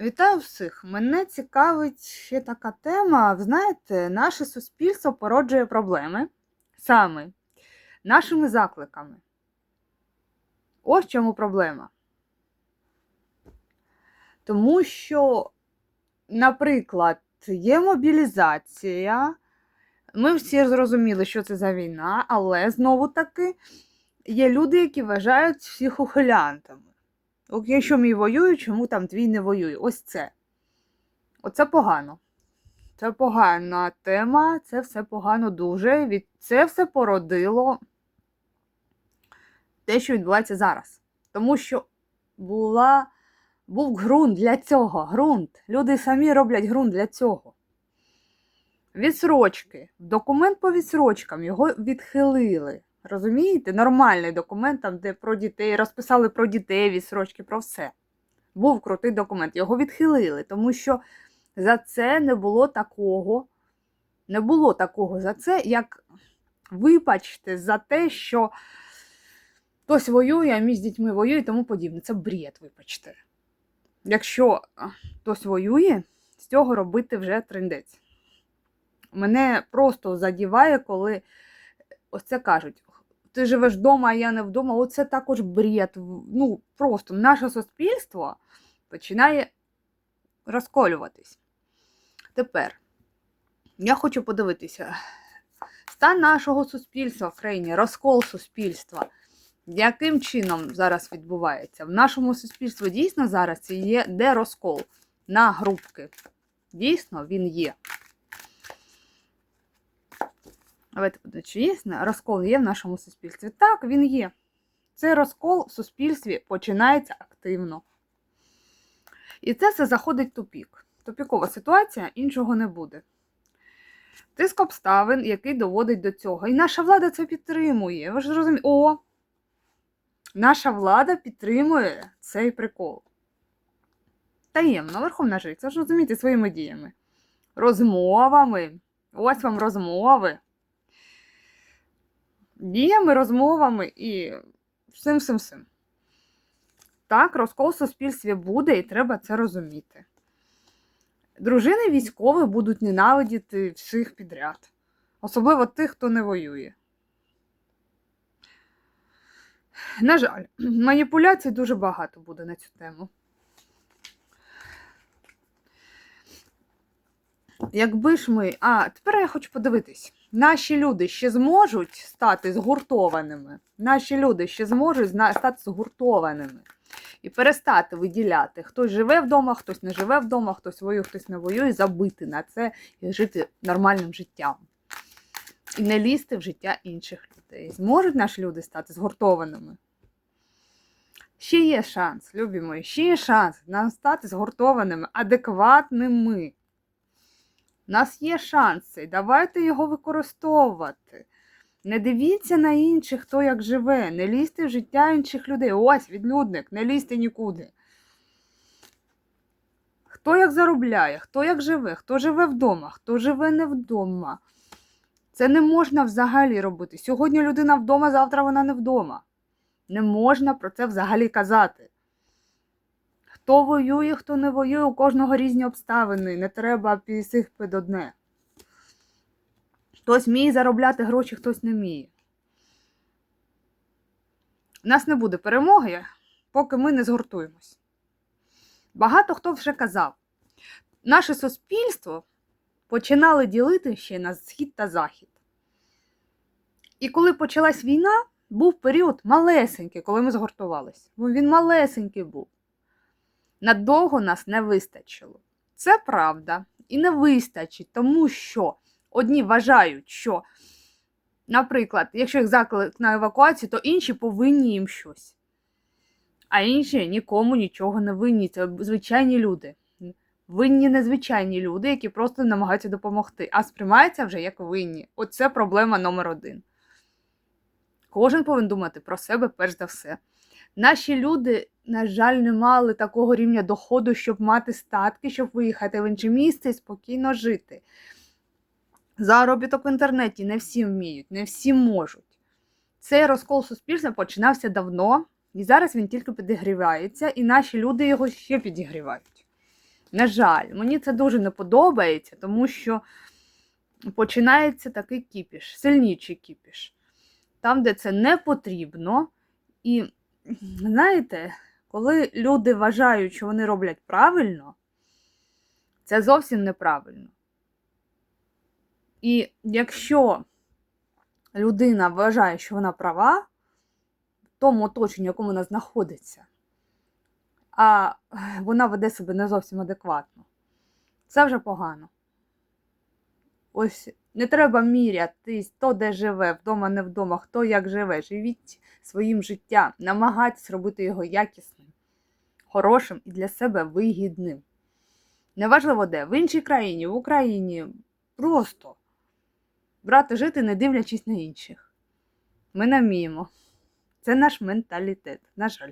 Вітаю всіх! Мене цікавить ще така тема. Ви знаєте, наше суспільство породжує проблеми саме нашими закликами. Ось чому проблема. Тому що, наприклад, є мобілізація. Ми всі зрозуміли, що це за війна, але знову таки є люди, які вважають всіх ухилянтами. Якщо мій воює, чому там твій не воює? Ось це. Оце погано. Це погана тема, це все погано дуже. Від... Це все породило те, що відбувається зараз. Тому що була... був ґрунт для цього. Ґрунт. Люди самі роблять ґрунт для цього. Відсрочки. Документ по відсрочкам його відхилили. Розумієте? Нормальний документ, там, де про дітей, розписали про дітей, відсрочки, про все. Був крутий документ. Його відхилили, тому що за це не було такого, не було такого за це, як вибачте, за те, що хтось воює, а мій з дітьми воює і тому подібне. Це бред, вибачте. Якщо хтось воює, з цього робити вже трендець. Мене просто задіває, коли ось це кажуть. Ти живеш вдома, а я не вдома. Оце також бред. Ну, просто наше суспільство починає розколюватись. Тепер я хочу подивитися стан нашого суспільства в країні, розкол суспільства. Яким чином зараз відбувається? В нашому суспільстві дійсно зараз є де розкол на групки. Дійсно, він є. Подивимося, чи є розкол є в нашому суспільстві. Так, він є. Цей розкол в суспільстві починається активно. І це все заходить в тупік. Тупікова ситуація, іншого не буде. Тиск обставин, який доводить до цього. І наша влада це підтримує. Ви ж розумієте, о! Наша влада підтримує цей прикол. Таємно, Верховна це ж розумієте, своїми діями. Розмовами. Ось вам розмови діями, розмовами і всім всім всім. Так, розкол в суспільстві буде, і треба це розуміти. Дружини військових будуть ненавидіти всіх підряд, особливо тих, хто не воює. На жаль, маніпуляцій дуже багато буде на цю тему. Якби ж ми. А, тепер я хочу подивитись. Наші люди ще зможуть стати згуртованими. Наші люди ще зможуть стати згуртованими і перестати виділяти, хтось живе вдома, хтось не живе вдома, хтось воює, хтось не воює, забити на це і жити нормальним життям. І не лізти в життя інших людей. Зможуть наші люди стати згуртованими? Ще є шанс, любі мої, ще є шанс нам стати згуртованими, адекватними. У нас є шанси, давайте його використовувати. Не дивіться на інших, хто як живе, не лізьте в життя інших людей. Ось відлюдник, не лізьте нікуди. Хто як заробляє, хто як живе, хто живе вдома, хто живе не вдома. Це не можна взагалі робити. Сьогодні людина вдома, завтра вона не вдома. Не можна про це взагалі казати. Хто воює, хто не воює, у кожного різні обставини. Не треба всіх під одне. Хтось вміє заробляти гроші, хтось не вміє. У нас не буде перемоги, поки ми не згуртуємось. Багато хто вже казав, наше суспільство починали ділити ще на схід та захід. І коли почалась війна, був період малесенький, коли ми згуртувалися. Він малесенький був надовго нас не вистачило. Це правда. І не вистачить, тому що одні вважають, що, наприклад, якщо їх заклик на евакуацію, то інші повинні їм щось. А інші нікому нічого не винні. Це звичайні люди. Винні незвичайні люди, які просто намагаються допомогти, а сприймаються вже як винні. Оце проблема номер один. Кожен повинен думати про себе перш за все. Наші люди, на жаль, не мали такого рівня доходу, щоб мати статки, щоб виїхати в інше місце і спокійно жити. Заробіток в інтернеті не всі вміють, не всі можуть. Цей розкол суспільства починався давно, і зараз він тільки підігрівається, і наші люди його ще підігрівають. На жаль, мені це дуже не подобається, тому що починається такий кіпіш, сильніший кіпіш. Там, де це не потрібно. І знаєте, коли люди вважають, що вони роблять правильно, це зовсім неправильно. І якщо людина вважає, що вона права в тому оточенні, в якому вона знаходиться, а вона веде себе не зовсім адекватно, це вже погано. Ось не треба мірятись, хто де живе, вдома, не вдома, хто як живе. Живіть своїм життям, намагайтесь робити його якісним, хорошим і для себе вигідним. Неважливо де, в іншій країні, в Україні, просто брати жити, не дивлячись на інших. Ми не вміємо. Це наш менталітет, на жаль.